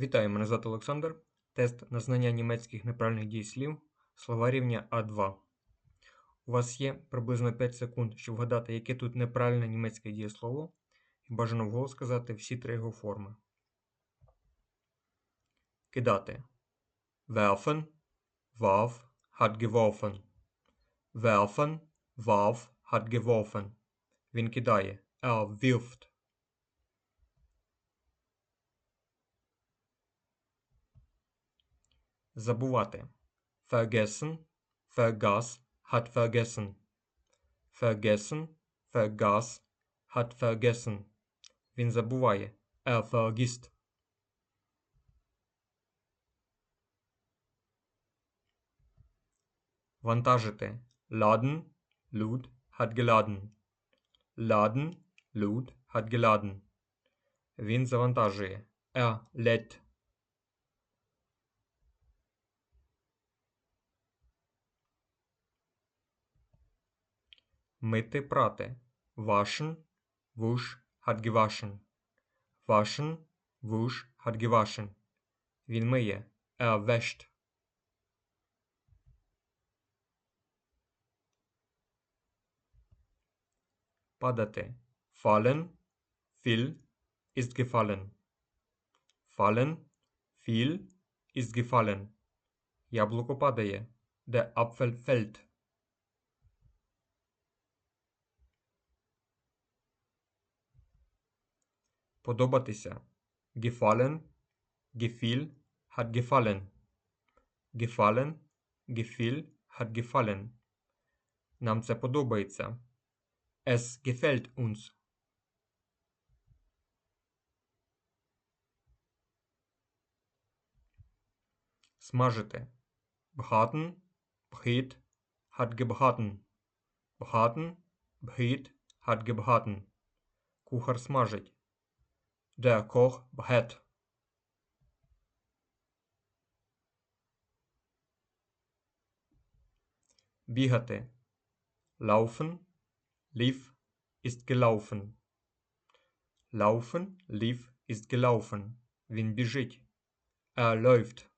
Вітаю, мене звати Олександр. Тест на знання німецьких неправильних дієслів. Слова рівня А2. У вас є приблизно 5 секунд, щоб вгадати, яке тут неправильне німецьке дієслово, і бажано вголос сказати всі три його форми. Кидати. Werfen, warf, hat geworfen. Werfen, warf, hat geworfen. Він кидає. Er wirft. Забувати. Vergessen, vergaß, hat vergessen. Vergessen, vergaß, hat vergessen. Він забуває. Er vergisst. Вантажити. Laden, lud, hat geladen. Laden, lud, hat geladen. Він завантажує. Er lädt. Мити прати. Waschen, wusch, hat gewaschen. Waschen, wusch, hat gewaschen. Він миє. Er wäscht. Падати. Fallen, fiel, ist gefallen. Fallen, fiel, ist gefallen. Яблуко падає. Der Apfel fällt. Подобатися. Gefallen, gefiel, hat gefallen. Gefallen, gefiel, hat gefallen. Нам це подобається. Es gefällt uns. Смажити. Braten, bret, hat gebraten. Braten, bret, hat gebraten. Кухар смажить. Der Koch brät. Бігати. Laufen, lief, ist gelaufen. Laufen, lief, ist gelaufen. Він біжить. Er läuft.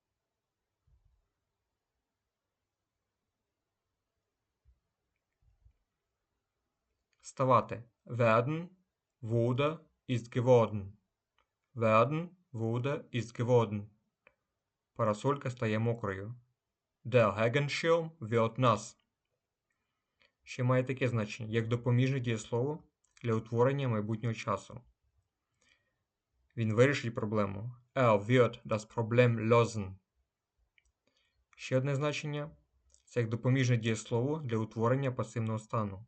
Ставати. Werden, wurde, ist geworden. Werden, wurde, ist geworden. Парасолька стає мокрою. Der Regenschirm wird nass. Ще має таке значення, як допоміжне дієслово для утворення майбутнього часу. Він вирішить проблему. Er wird das Problem lösen. Ще одне значення це як допоміжне дієслово для утворення пасивного стану.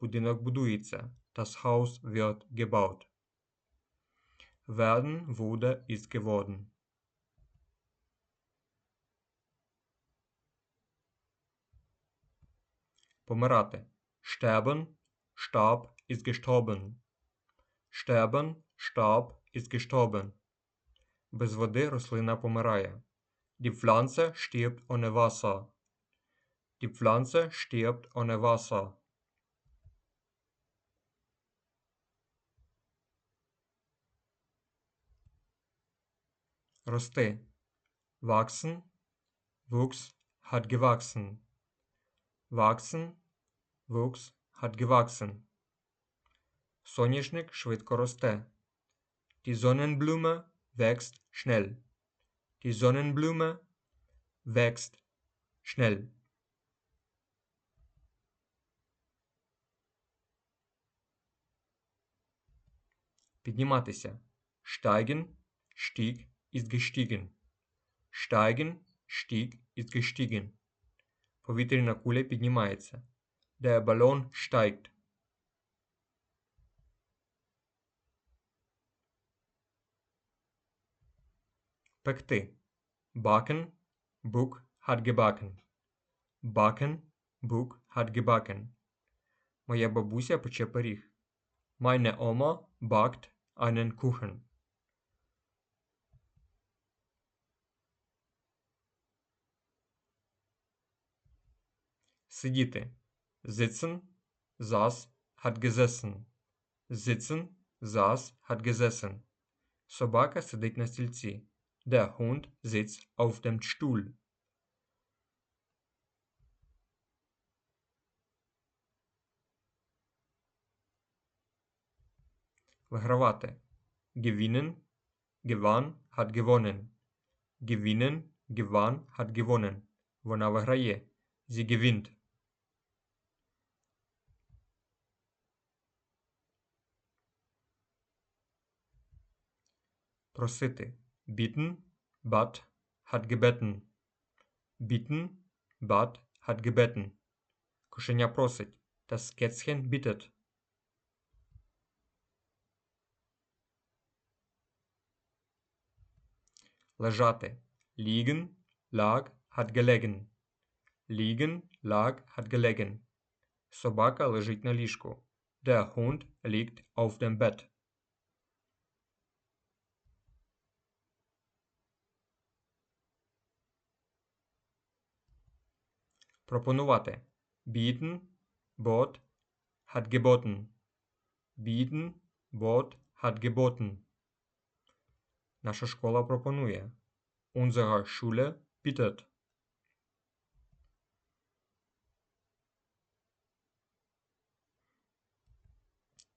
Будинок будується. Das Haus wird gebaut. Werden, wurde, ist geworden. Помирати. Sterben, starb, ist gestorben. Sterben, starb, ist gestorben. Без води рослина помирає. Die Pflanze stirbt ohne Wasser. Die Pflanze stirbt ohne Wasser. Рости. Wachsen, wuchs, hat gewachsen. Wachsen, wuchs, hat gewachsen. Соняшник швидко росте. Die Sonnenblume wächst schnell. Die Sonnenblume wächst schnell. Підніматися. Steigen, stieg, ist gestiegen. Steigen, stieg, ist gestiegen. Повітряна куля піднімається. Der Ballon steigt. Пекти. Backen, Buck hat gebacken. Backen, Buck hat gebacken. Моя бабуся пече пиріг. Meine Oma backt einen Kuchen. Сидіти. Sitzen, saß, hat gesessen. Sitzen, saß, hat gesessen. Собака сидить на стільці. Der Hund sitzt auf dem Stuhl. Вигравати. Gewinnen, gewann, hat gewonnen. Gewinnen, gewann, hat gewonnen. Вона виграє. Sie gewinnt. Просити. Bitten, bat, hat gebeten. Bitten, bat, hat gebeten. Кошеня просить. Das Kätzchen bittet. Лежати. Liegen, lag, hat gelegen. Liegen, lag, hat gelegen. Собака лежить на ліжку. Der Hund liegt auf dem Bett. Пропонувати. Bieten, bot, hat geboten. Bieten, bot, hat geboten. Наша школа пропонує. Unsere Schule bittet.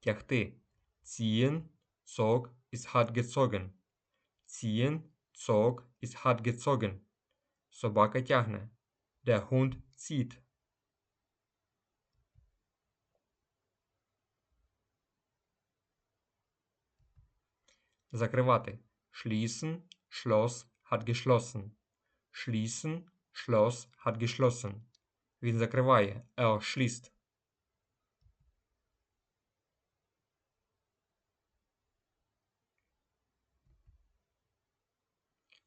Тягти. Ziehen, zog, ist hat gezogen. Ziehen, zog, ist hat gezogen. Собака тягне. Der Hund zieht. Закривати. Schließen, schloss, hat geschlossen. Schließen, schloss, hat geschlossen. Він закриває. Er schließt.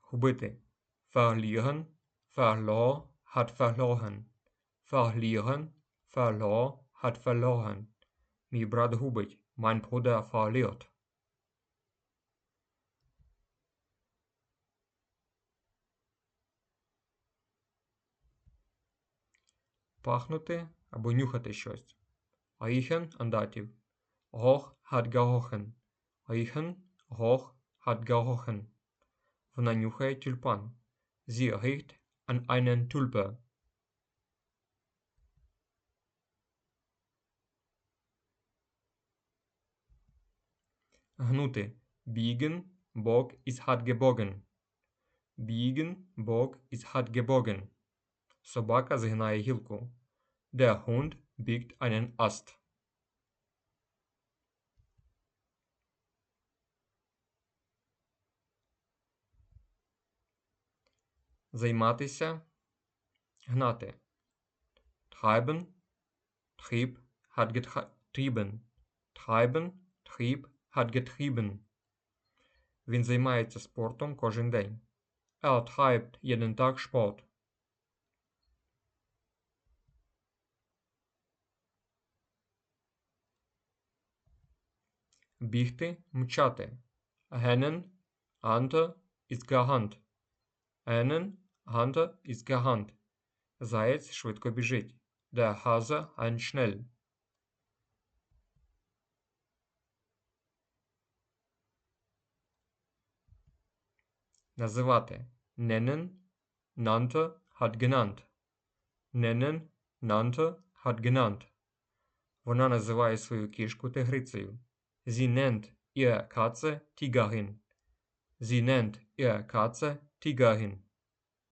Губити. Verlieren, verlor, hat verloren. Verlieren, verlor, hat verloren. Мій брат губить. Mein Bruder verliert. Пахнути або нюхати щось. Riechen an датів. Geruch hat gerochen. Riechen, Geruch hat gerochen. Вона нюхає тюльпан. Sie riecht an einen Tulpe. Гнути. Biegen, bog, ist hat gebogen. Biegen, bog, ist hat gebogen. Собака згинає гілку. Der Hund biegt einen Ast. Займатися. Гнати. Treiben, trieb, hat getrieben. Treiben, trieb, hat getrieben. Він займається спортом кожен день. Er treibt jeden Tag Sport. Бігти, мчати. Rennen, Ante, ist gerannt. Rennen, Ante, ist gerannt. Заєць швидко біжить. Der Hase rennt schnell. Називати. Nennen, nannte, hat genannt. Nennen, nannte, hat genannt. Вона називає свою кішку тигрицею. Sie nennt ihre Katze Tigerin. Sie nennt ihre Katze Tigerin.